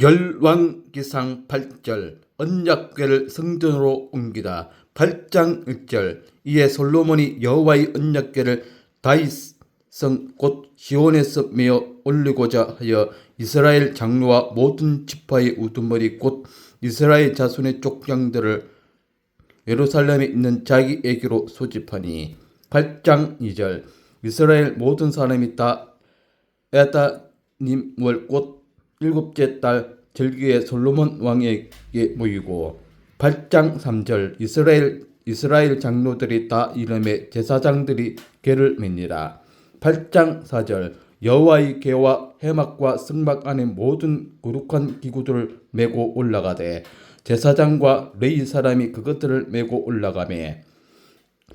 열왕 기상 8절 언약궤를 성전으로 옮기다. 8장 1절 이에 솔로몬이 여호와의 언약궤를 다윗성 곧 시온에서 메어 올리고자 하여 이스라엘 장로와 모든 지파의 우두머리 곧 이스라엘 자손의 족장들을 예루살렘에 있는 자기에게로 소집하니 8장 2절 이스라엘 모든 사람이 다 에다님월 곧 일곱째 달 절기에 솔로몬 왕에게 모이고 8장 3절 이스라엘 이스라엘 장로들이 다 이름에 제사장들이 개를 맺니라. 8장 4절 여호와의 개와 해막과 승막 안에 모든 거룩한 기구들을 메고 올라가되 제사장과 레이 사람이 그것들을 메고 올라가매.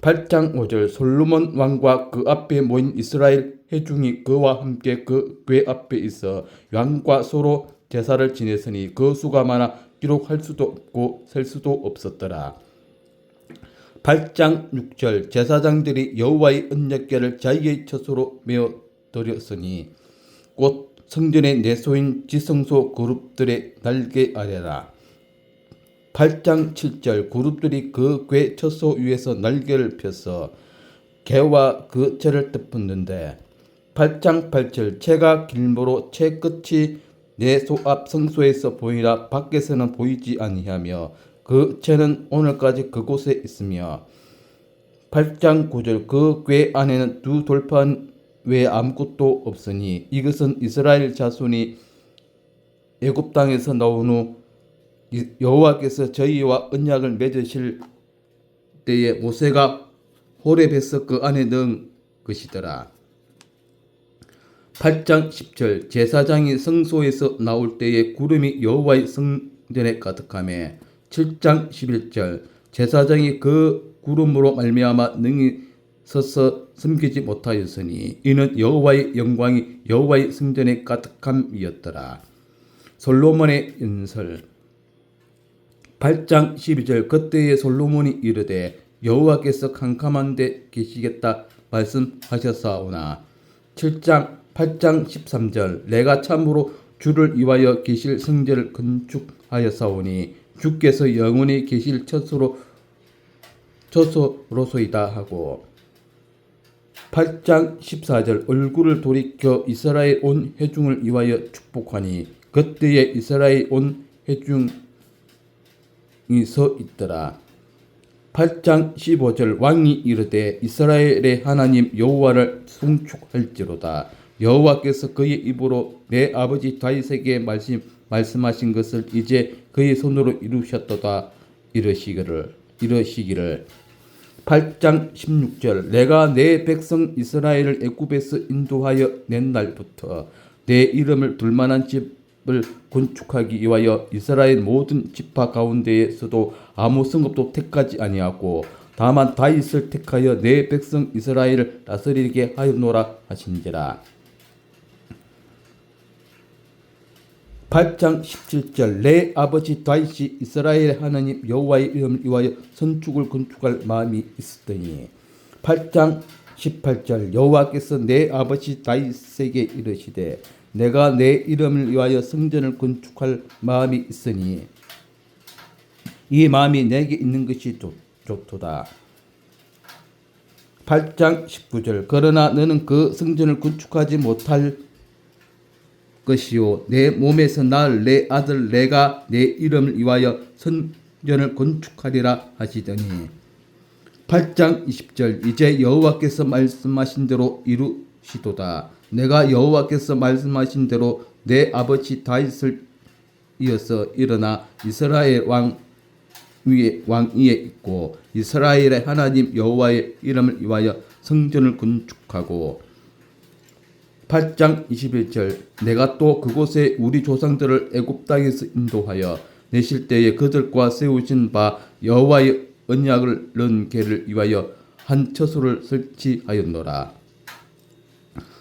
8장 5절 솔로몬 왕과 그 앞에 모인 이스라엘 회중이 그와 함께 그 궤 앞에 있어 왕과 서로 제사를 지냈으니 그 수가 많아 기록할 수도 없고 셀 수도 없었더라. 8장 6절 제사장들이 여호와의 언약궤를 자기의 처소로 메어 드렸으니 곧 성전의 내소인 지성소 그룹들의 날개 아래라. 8장 7절 그룹들이 그 궤 처소 위에서 날개를 펴서 개와 그 채를 덮었는데 8장 8절 채가 길모로 채 끝이 내 소앞 성소에서 보이라. 밖에서는 보이지 아니하며 그 채는 오늘까지 그곳에 있으며. 8장 9절 그 궤 안에는 두 돌판 외에 아무것도 없으니 이것은 이스라엘 자손이 애굽 땅에서 나온 후 여호와께서 저희와 언약을 맺으실 때에 모세가 호렙에서 그 안에 넣은 것이더라. 8장 10절 제사장이 성소에서 나올 때에 구름이 여호와의 성전에 가득하며 7장 11절 제사장이 그 구름으로 말미암아 능히 서서 숨기지 못하였으니 이는 여호와의 영광이 여호와의 성전에 가득함이었더라. 솔로몬의 연설. 8장 12절 그때에 솔로몬이 이르되 여호와께서 캄캄한 데 계시겠다 말씀하셨사오나. 7장 8장 13절 내가 참으로 주를 위하여 계실 성전을 건축하였사오니 주께서 영원히 계실 처소로 처소로소이다 하고 8장 14절 얼굴을 돌이켜 이스라엘 온 회중을 위하여 축복하니 그때에 이스라엘 온 회중이 서 있더라. 8장 15절 왕이 이르되 이스라엘의 하나님 여호와를 송축할지로다. 여호와께서 그의 입으로 내 아버지 다윗에게 말씀 말씀하신 것을 이제 그의 손으로 이루셨도다 이러시기를 이러시기를. 8장 16절 내가 내 백성 이스라엘을 애굽에서 인도하여 낸 날부터 내 이름을 둘만한 집을 건축하기 위하여 이스라엘 모든 지파 가운데에서도 아무 성읍도 택하지 아니하고 다만 다윗을 택하여 내 백성 이스라엘을 다스리게 하였노라 하신지라 8장 17절 내 아버지 다윗이 이스라엘 하나님 여호와의 이름을 위하여 선축을 건축할 마음이 있었더니 8장 18절 여호와께서 내 아버지 다윗에게 이르시되 내가 내 이름을 위하여 성전을 건축할 마음이 있으니 이 마음이 내게 있는 것이 좋, 좋도다. 8장 19절 그러나 너는 그 성전을 건축하지 못할 것이요. 내 몸에서 낳을 내 아들 내가 내 이름을 위하여 선전을 건축하리라 하시더니. 8장 20절 이제 여호와께서 말씀하신 대로 이루시도다. 내가 여호와께서 말씀하신 대로 내 아버지 다윗을 이어서 일어나 이스라엘 왕 위에 왕 위에 있고 이스라엘의 하나님 여호와의 이름을 위하여 성전을 건축하고 8장 21절 내가 또 그곳에 우리 조상들을 애굽 땅에서 인도하여 내실 때에 그들과 세우신 바 여호와의 언약을 넣은 개를 위하여 한 처소를 설치하였노라.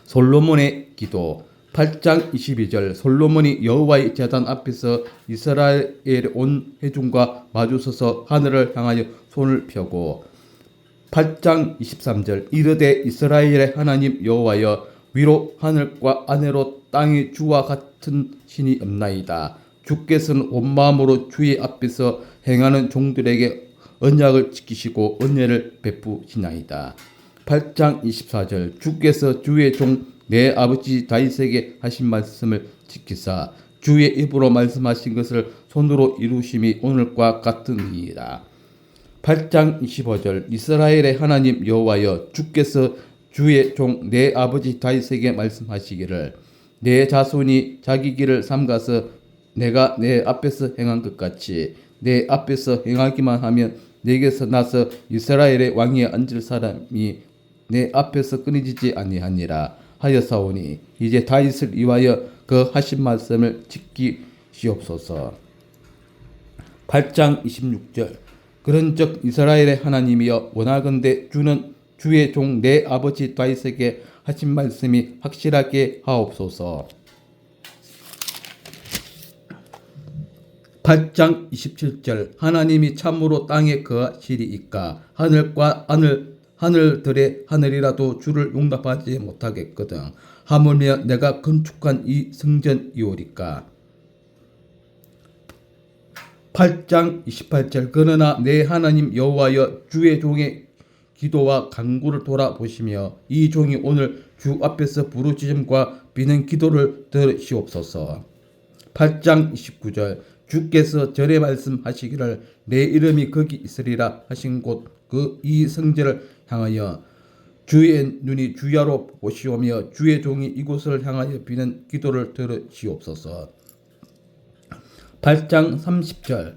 솔로몬의 기도 8장 22절 솔로몬이 여호와의 제단 앞에서 이스라엘 온 회중과 마주서서 하늘을 향하여 손을 펴고 8장 23절 이르되 이스라엘의 하나님 여호와여 위로 하늘과 아래로 땅이 주와 같은 신이 없나이다. 주께서는 온 마음으로 주의 앞에서 행하는 종들에게 언약을 지키시고 은혜를 베푸시나이다. 8장 24절 주께서 주의 종 내 아버지 다윗에게 하신 말씀을 지키사 주의 입으로 말씀하신 것을 손으로 이루심이 오늘과 같으니이다. 8장 25절 이스라엘의 하나님 여호와여 주께서 주의 종 내 아버지 다윗에게 말씀하시기를 내 자손이 자기 길을 삼가서 내가 내 앞에서 행한 것 같이 내 앞에서 행하기만 하면 내게서 나서 이스라엘의 왕위에 앉을 사람이 내 앞에서 끊어지지 아니하니라 하였사오니 이제 다윗을 위하여 그 하신 말씀을 지키시옵소서. 8장 26절 그런즉 이스라엘의 하나님이여 원하건대 주는 주의 종 내 아버지 다윗에게 하신 말씀이 확실하게 하옵소서. 8장 27절 하나님이 참으로 땅에 거하시리이까 하늘과 하늘 하늘들의 하늘이라도 주를 용납하지 못하겠거든 하물며 내가 건축한 이 성전이오리까 8장 28절 그러나 내 하나님 여호와여 주의 종의 기도와 간구를 돌아보시며 이 종이 오늘 주 앞에서 부르짖음과 비는 기도를 들으시옵소서. 8장 29절 주께서 절에 말씀하시기를 내 이름이 거기 있으리라 하신 곳 그 이 성전을 향하여 주의 눈이 주야로 보시오며 주의 종이 이곳을 향하여 비는 기도를 들으시옵소서. 8장 30절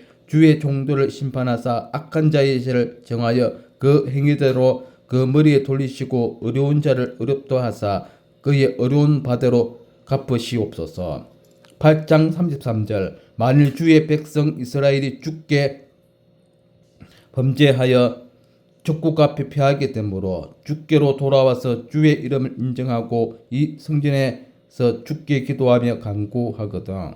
주의 종들을 심판하사 악한 자의 죄를 정하여 그 행위대로 그 머리에 돌리시고 어려운 자를 어렵도 하사 그의 어려운 바대로 갚으시옵소서. 8장 33절. 만일 주의 백성 이스라엘이 주께 범죄하여 적국 앞에 피하게 되므로 주께로 돌아와서 주의 이름을 인정하고 이 성전에서 주께 기도하며 간구하거든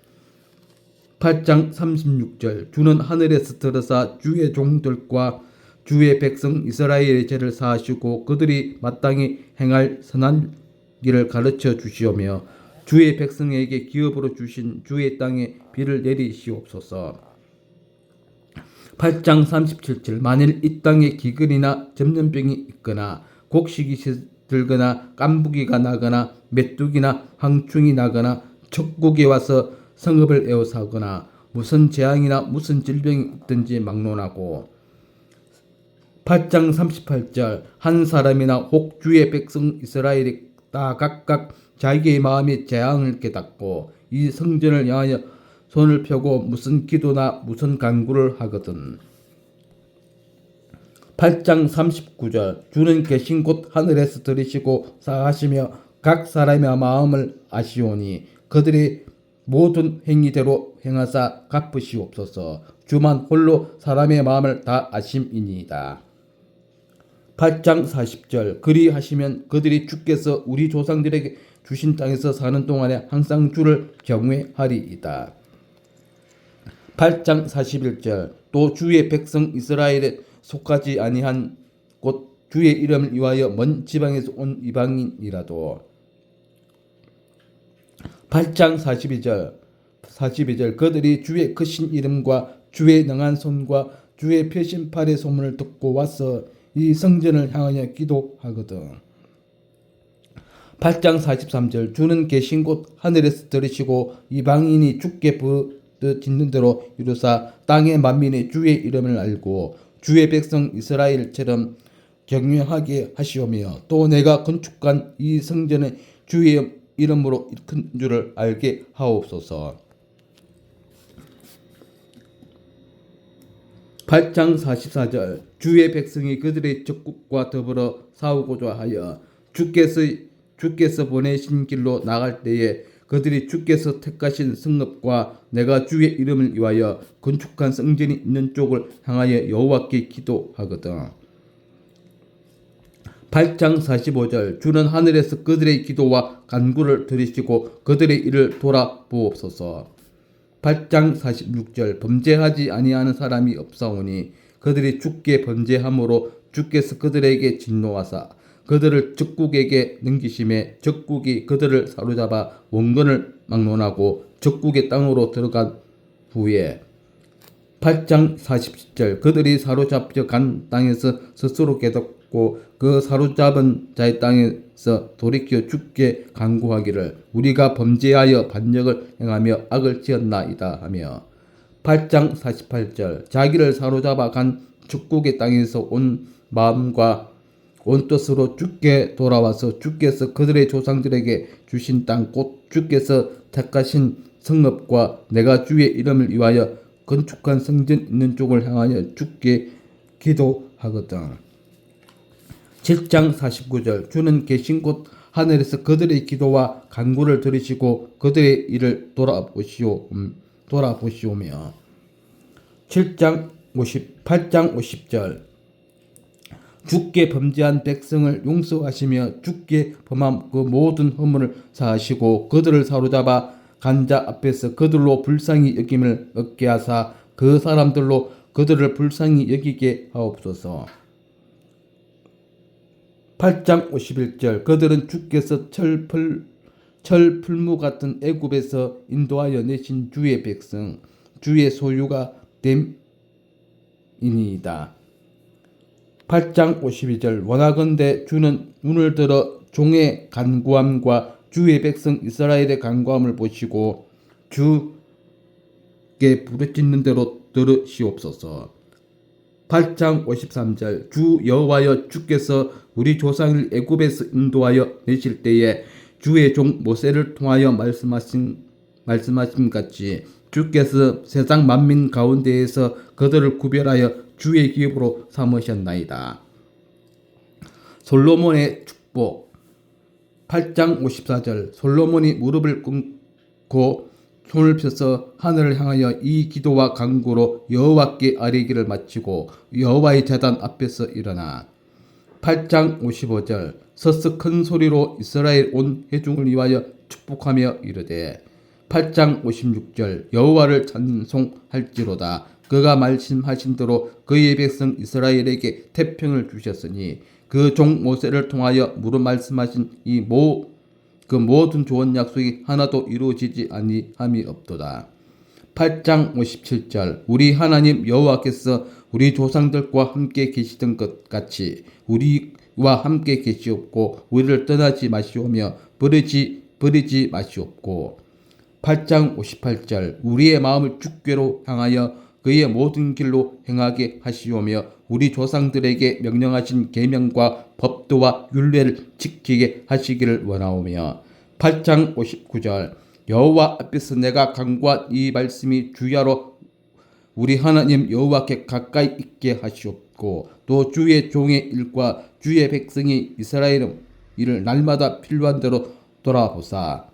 8장 36절. 주는 하늘에서 들어사 주의 종들과 주의 백성 이스라엘의 죄를 사하시고 그들이 마땅히 행할 선한 길을 가르쳐 주시오며 주의 백성에게 기업으로 주신 주의 땅에 비를 내리시옵소서. 8장 37절. 만일 이 땅에 기근이나 전염병이 있거나 곡식이 들거나 깐부기가 나거나 메뚜기나 황충이 나거나 적국이 와서 성읍을 에워싸거나 무슨 재앙이나 무슨 질병이 있든지 막론하고 8장 38절 한 사람이나 혹 주의 백성 이스라엘이 다 각각 자기의 마음의 재앙을 깨닫고 이 성전을 향하여 손을 펴고 무슨 기도나 무슨 간구를 하거든. 8장 39절 주는 계신 곳 하늘에서 들으시고 사하시며 각 사람의 마음을 아시오니 그들이 모든 행위대로 행하사 갚으시옵소서. 주만 홀로 사람의 마음을 다 아심이니이다. 8장 40절. 그리하시면 그들이 주께서 우리 조상들에게 주신 땅에서 사는 동안에 항상 주를 경외하리이다. 8장 41절. 또 주의 백성 이스라엘에 속하지 아니한 곧 주의 이름을 위하여 먼 지방에서 온 이방인이라도 8장 42절 42절. 그들이 주의 크신 이름과 주의 능한 손과 주의 펴신 팔의 소문을 듣고 와서 이 성전을 향하여 기도하거든. 8장 43절. 주는 계신 곳 하늘에서 들으시고 이방인이 주께 부- 뜻 짓는 대로 이루사 땅의 만민의 주의 이름을 알고 주의 백성 이스라엘처럼 경영하게 하시오며 또 내가 건축한 이 성전의 주의 이름으로 큰 줄을 알게 하옵소서. 8장 44절 주의 백성이 그들의 적국과 더불어 싸우고자 하여 주께서 주께서 보내신 길로 나갈 때에 그들이 주께서 택하신 성읍과 내가 주의 이름을 위하여 건축한 성전이 있는 쪽을 향하여 여호와께 기도하거든. 8장 45절 주는 하늘에서 그들의 기도와 간구를 들으시고 그들의 일을 돌아보옵소서. 8장 46절 범죄하지 아니하는 사람이 없사오니 그들이 주께 범죄함으로 주께서 그들에게 진노하사 그들을 적국에게 넘기심에 적국이 그들을 사로잡아 원건을 막론하고 적국의 땅으로 들어간 후에 8장 40절 그들이 사로잡혀 간 땅에서 스스로 깨닫고 그 사로잡은 자의 땅에서 돌이켜 죽게 간구하기를 우리가 범죄하여 반역을 행하며 악을 지었나이다 하며 8장 48절 자기를 사로잡아 간 축국의 땅에서 온 마음과 온 뜻으로 주께 돌아와서 주께서 그들의 조상들에게 주신 땅 곧 주께서 택하신 성읍과 내가 주의 이름을 위하여 건축한 성전 있는 쪽을 향하여 주께 기도하거든. 7장 49절 주는 계신 곳 하늘에서 그들의 기도와 간구를 들으시고 그들의 일을 돌아보시오 음, 돌아보시오며 7장 58장 50절 주께 범죄한 백성을 용서하시며 주께 범한 그 모든 허물을 사하시고 그들을 사로잡아 간 자 앞에서 그들로 불쌍히 여김을 얻게 하사 그 사람들로 그들을 불쌍히 여기게 하옵소서. 8장 51절 그들은 주께서 철풀 철풀무 같은 애굽에서 인도하여 내신 주의 백성 주의 소유가 됨이니이다. 8장 52절 원하건대 주는 눈을 들어 종의 간구함과 주의 백성 이스라엘의 간구함을 보시고 주께 부르짖는 대로 들으시옵소서. 8장 53절 주 여호와여 주께서 우리 조상을 애굽에서 인도하여 내실 때에 주의 종 모세를 통하여 말씀하신 말씀하신 같이 주께서 세상 만민 가운데에서 그들을 구별하여 주의 기업으로 삼으셨나이다. 솔로몬의 축복 8장 54절 솔로몬이 무릎을 꿇고 손을 펴서 하늘을 향하여 이 기도와 간구로 여호와께 아뢰기를 마치고 여호와의 재단 앞에서 일어나. 8장 55절 서서 큰 소리로 이스라엘 온 회중을 위하여 축복하며 이르되 8장 56절 여호와를 찬송할지로다. 그가 말씀하신 대로 그의 백성 이스라엘에게 태평을 주셨으니 그 종 모세를 통하여 무릇 말씀하신 이 모 그 모든 좋은 약속이 하나도 이루어지지 아니함이 없도다. 8장 57절 우리 하나님 여호와께서 우리 조상들과 함께 계시던 것 같이 우리와 함께 계시옵고 우리를 떠나지 마시오며 버리지 버리지 마시옵고 8장 58절 우리의 마음을 주께로 향하여 그의 모든 길로 행하게 하시오며 우리 조상들에게 명령하신 계명과 법도와 율례를 지키게 하시기를 원하오며. 8장 59절. 여호와 앞에서 내가 간구한 이 말씀이 주야로 우리 하나님 여호와께 가까이 있게 하시옵고 또 주의 종의 일과 주의 백성이 이스라엘 일을 날마다 필요한 대로 돌아보사.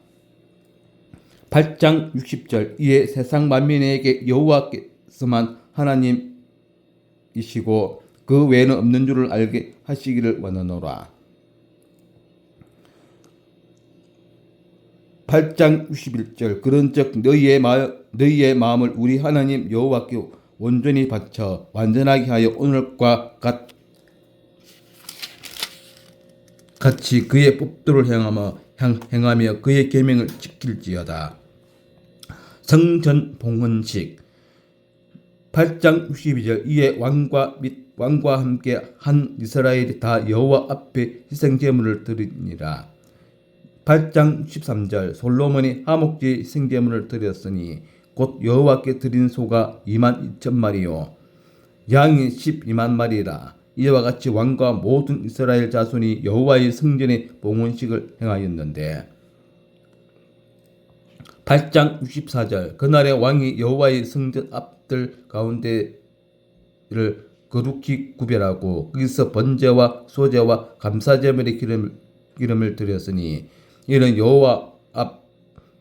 8장 60절. 이에 세상 만민에게 여호와께 서만 하나님이시고 그 외에는 없는 줄을 알게 하시기를 원하노라. 8장 61절 그런즉 너희의 마 너희의 마음을 우리 하나님 여호와께 온전히 바쳐 완전하게 하여 오늘과 같 같이 그의 법도를 행하며 행하며 그의 계명을 지킬지어다. 성전 봉헌식 8장 62절 이에 왕과 및 왕과 함께 한 이스라엘이 다 여호와 앞에 희생 제물을 드리니라. 8장 13절 솔로몬이 하목제 희생 제물을 드렸으니 곧 여호와께 드린 소가 2만 2천 마리요 양이 12만 마리라 이와 같이 왕과 모든 이스라엘 자손이 여호와의 성전에 봉헌식을 행하였는데 8장 64절. 그날에 왕이 여호와의 성전 앞들 가운데를 거룩히 구별하고 거기서 번제와 소제와 감사제물의 기름을, 기름을 드렸으니 이는 여호와 앞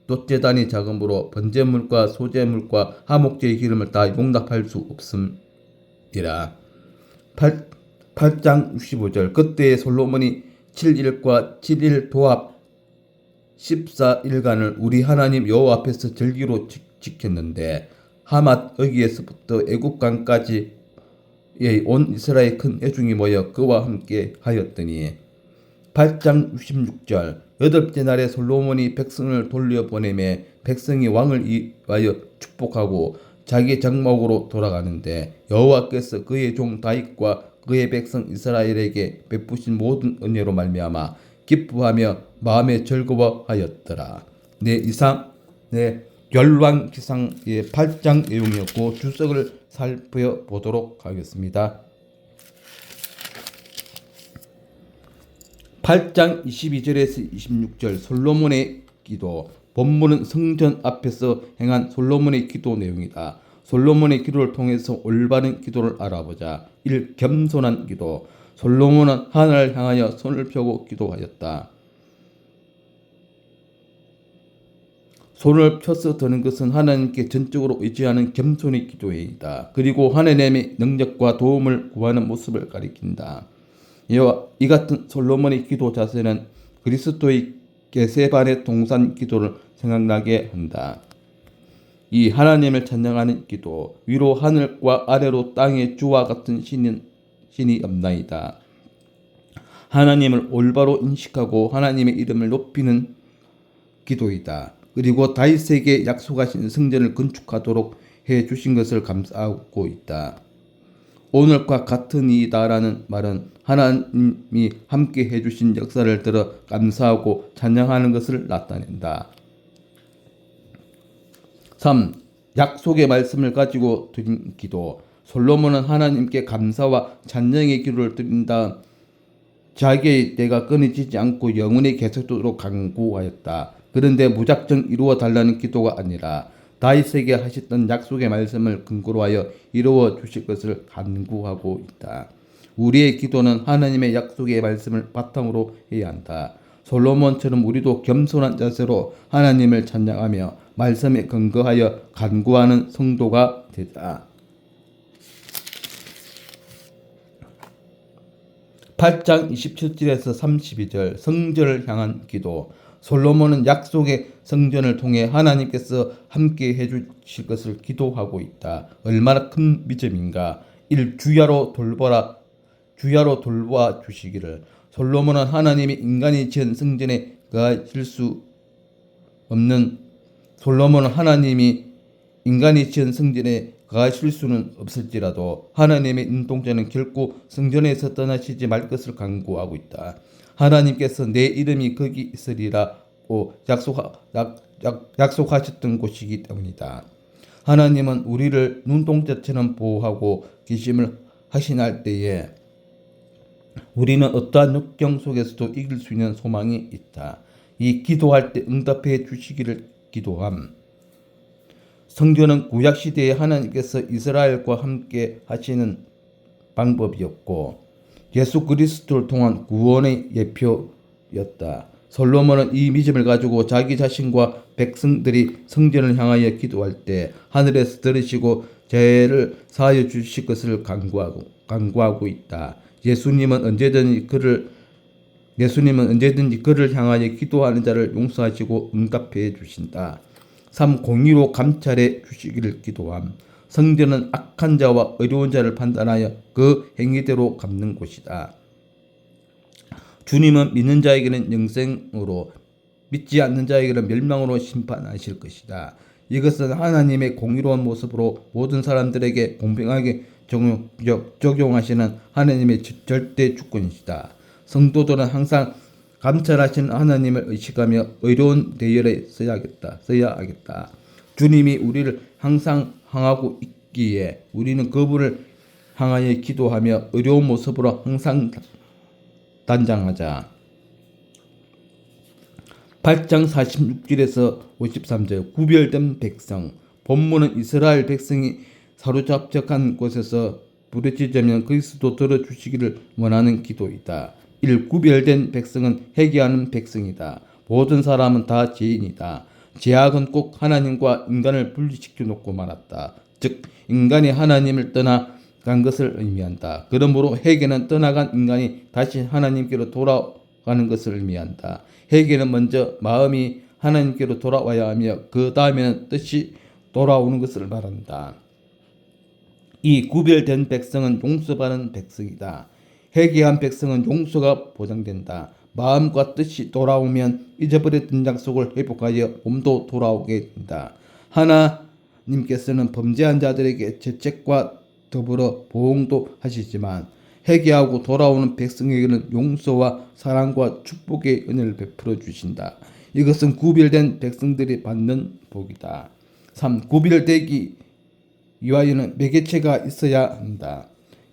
돛제단이 작음으로 번제물과 소제물과 하목제의 기름을 다 용납할 수 없음이라. 8, 8장 65절. 그때 솔로몬이 7일과 7일 도합 14일간을 우리 하나님 여호와 앞에서 절기로 지- 지켰는데 하맛 여기에서부터 애국강까지 온 이스라엘 큰 애중이 모여 그와 함께 하였더니 8장 66절 여덟째 날에 솔로몬이 백성을 돌려보내매 백성이 왕을 위하여 축복하고 자기 장막으로 돌아가는데 여호와께서 그의 종 다윗과 그의 백성 이스라엘에게 베푸신 모든 은혜로 말미암아 기뻐하며 마음에 즐거워하였더라. 네 이상 네 열왕 기상의 8장 내용이었고 주석을 살펴보도록 하겠습니다. 8장 22절에서 26절 솔로몬의 기도 본문은 성전 앞에서 행한 솔로몬의 기도 내용이다. 솔로몬의 기도를 통해서 올바른 기도를 알아보자. 1. 겸손한 기도 솔로몬은 하늘을 향하여 손을 펴고 기도하였다. 손을 펴서 드는 것은 하나님께 전적으로 의지하는 겸손의 기도이다. 그리고 하나님의 능력과 도움을 구하는 모습을 가리킨다. 이와 이 같은 솔로몬의 기도 자세는 그리스도의 게세반의 동산 기도를 생각나게 한다. 이 하나님을 찬양하는 기도 위로 하늘과 아래로 땅의 주와 같은 신인, 신이 없나이다. 하나님을 올바로 인식하고 하나님의 이름을 높이는 기도이다. 그리고 다윗에게 약속하신 성전을 건축하도록 해 주신 것을 감사하고 있다. 오늘과 같은 이다라는 말은 하나님이 함께 해 주신 역사를 들어 감사하고 찬양하는 것을 나타낸다. 3. 약속의 말씀을 가지고 드린 기도. 솔로몬은 하나님께 감사와 찬양의 기도를 드린 다음 자기의 때가 끊어지지 않고 영원히 계속되도록 간구하였다. 그런데 무작정 이루어 달라는 기도가 아니라 다윗에게 하셨던 약속의 말씀을 근거로 하여 이루어 주실 것을 간구하고 있다. 우리의 기도는 하나님의 약속의 말씀을 바탕으로 해야 한다. 솔로몬처럼 우리도 겸손한 자세로 하나님을 찬양하며 말씀에 근거하여 간구하는 성도가 되자. 8장 27절에서 32절 성전을 향한 기도 솔로몬은 약속의 성전을 통해 하나님께서 함께 해주실 것을 기도하고 있다. 얼마나 큰 믿음인가. 1. 주야로 돌보라 주야로 돌봐 주시기를 솔로몬은 하나님이 인간이 지은 성전에 거하실 수 없는 솔로몬은 하나님이 인간이 지은 성전에 거하실 수는 없을지라도 하나님의 눈동자는 결코 성전에서 떠나시지 말 것을 강구하고 있다. 하나님께서 내 이름이 거기 있으리라고 약속, 약, 약, 약속하셨던 곳이기 때문이다. 하나님은 우리를 눈동자처럼 보호하고 계심을 하시날 때에 우리는 어떠한 역경 속에서도 이길 수 있는 소망이 있다. 이 기도할 때 응답해 주시기를 기도함. 성전은 구약 시대에 하나님께서 이스라엘과 함께 하시는 방법이었고 예수 그리스도를 통한 구원의 예표였다. 솔로몬은 이 믿음을 가지고 자기 자신과 백성들이 성전을 향하여 기도할 때 하늘에서 들으시고 죄를 사하여 주실 것을 간구하고 간구하고 있다. 예수님은 언제든지 그를 예수님은 언제든지 그를 향하여 기도하는 자를 용서하시고 응답해 주신다. 3. 공의로 감찰해 주시기를 기도함. 성전은 악한 자와 어려운 자를 판단하여 그 행위대로 갚는 곳이다. 주님은 믿는 자에게는 영생으로 믿지 않는 자에게는 멸망으로 심판하실 것이다. 이것은 하나님의 공의로운 모습으로 모든 사람들에게 공평하게 적용, 적용하시는 하나님의 절대 주권이시다. 성도들은 항상 감찰하시는 하나님을 의식하며 의로운 대열에 써야겠다. 써야 하겠다. 주님이 우리를 항상 향하고 있기에 우리는 그분을 향하여 기도하며 어려운 모습으로 항상 단장하자. 8장 46절에서 53절 구별된 백성 본문은 이스라엘 백성이 사로잡혀간 곳에서 부르짖으면 그리스도 들어주시기를 원하는 기도이다. 1. 구별된 백성은 회개하는 백성이다. 모든 사람은 다 죄인이다. 죄악은 꼭 하나님과 인간을 분리시켜 놓고 말았다. 즉 인간이 하나님을 떠나 간 것을 의미한다. 그러므로 회개는 떠나간 인간이 다시 하나님께로 돌아가는 것을 의미한다. 회개는 먼저 마음이 하나님께로 돌아와야 하며 그 다음에는 뜻이 돌아오는 것을 말한다. 이 구별된 백성은 용서받는 백성이다. 회개한 백성은 용서가 보장된다. 마음과 뜻이 돌아오면 잊어버렸던 약속을 회복하여 몸도 돌아오게 된다. 하나님께서는 범죄한 자들에게 죄책과 더불어 보응도 하시지만 회개하고 돌아오는 백성에게는 용서와 사랑과 축복의 은혜를 베풀어 주신다. 이것은 구별된 백성들이 받는 복이다. 3. 구별되기 위하여는 매개체가 있어야 한다.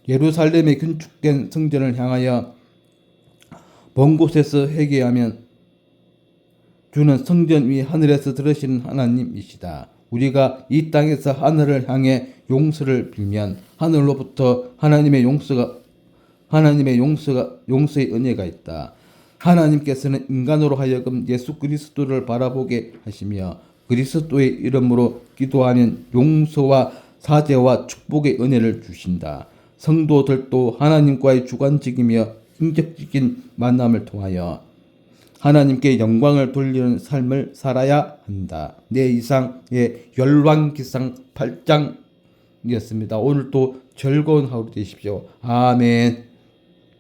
예루살렘에 건축된 성전을 향하여 먼 곳에서 회개하면 주는 성전 위 하늘에서 들으시는 하나님이시다. 우리가 이 땅에서 하늘을 향해 용서를 빌면 하늘로부터 하나님의 용서가 하나님의 용서가 용서의 은혜가 있다. 하나님께서는 인간으로 하여금 예수 그리스도를 바라보게 하시며 그리스도의 이름으로 기도하는 용서와 사죄와 축복의 은혜를 주신다. 성도들도 하나님과의 주관적이며 인격적인 만남을 통하여 하나님께 영광을 돌리는 삶을 살아야 한다. 네 이상의 열왕기상 8장이었습니다. 오늘도 즐거운 하루 되십시오. 아멘.